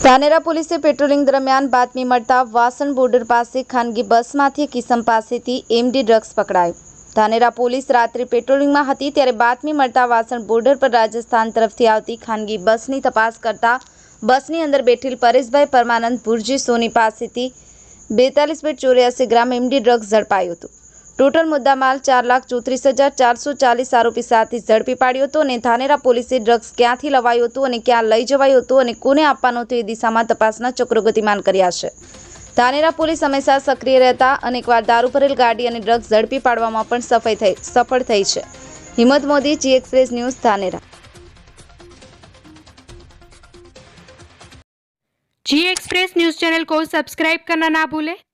ધાનેરા પોલીસે પેટ્રોલિંગ દરમિયાન બાતમી મળતા વાસણ બોર્ડર પાસે ખાનગી બસમાંથી કિસમ પાસેથી એમડી ડ્રગ્સ પકડાયો. ધાનેરા પોલીસ રાત્રે પેટ્રોલિંગમાં હતી ત્યારે બાતમી મળતા વાસણ બોર્ડર પર રાજસ્થાન તરફથી આવતી ખાનગી બસની તપાસ કરતા બસની અંદર બેઠેલ પરેશભાઈ પરમાનંદ ભુરજી સોની પાસેથી બેતાલીસ પોઈન્ટ ચોર્યાસી ગ્રામ એમડી ડ્રગ્સ ઝડપાયું હતું. ટોટલ મુદ્દામાલ ચાર લાખ ચોત્રીસ હજાર ચારસો ચાલીસ આરોપી સાથે ઝડપી પાડ્યો હતો અને ધાનેરા પોલીસે ડ્રગ્સ ક્યાંથી લવાયું હતું અને ક્યાં લઈ જવાયું હતું અને કોને આપવાનું હતું એ દિશામાં તપાસના ચક્રો ગતિમાન કર્યા છે ધાનેરા પોલીસ હંમેશા સક્રિય રહેતા અનેકવાર દારૂ ભરેલ ગાડી અને ડ્રગ્સ ઝડપી પાડવામાં પણ સફળ થઈ સફળ થઈ છે Himmat Modi G express news Dhanera G express news channel को सब्सक्राइब करना ना भूलें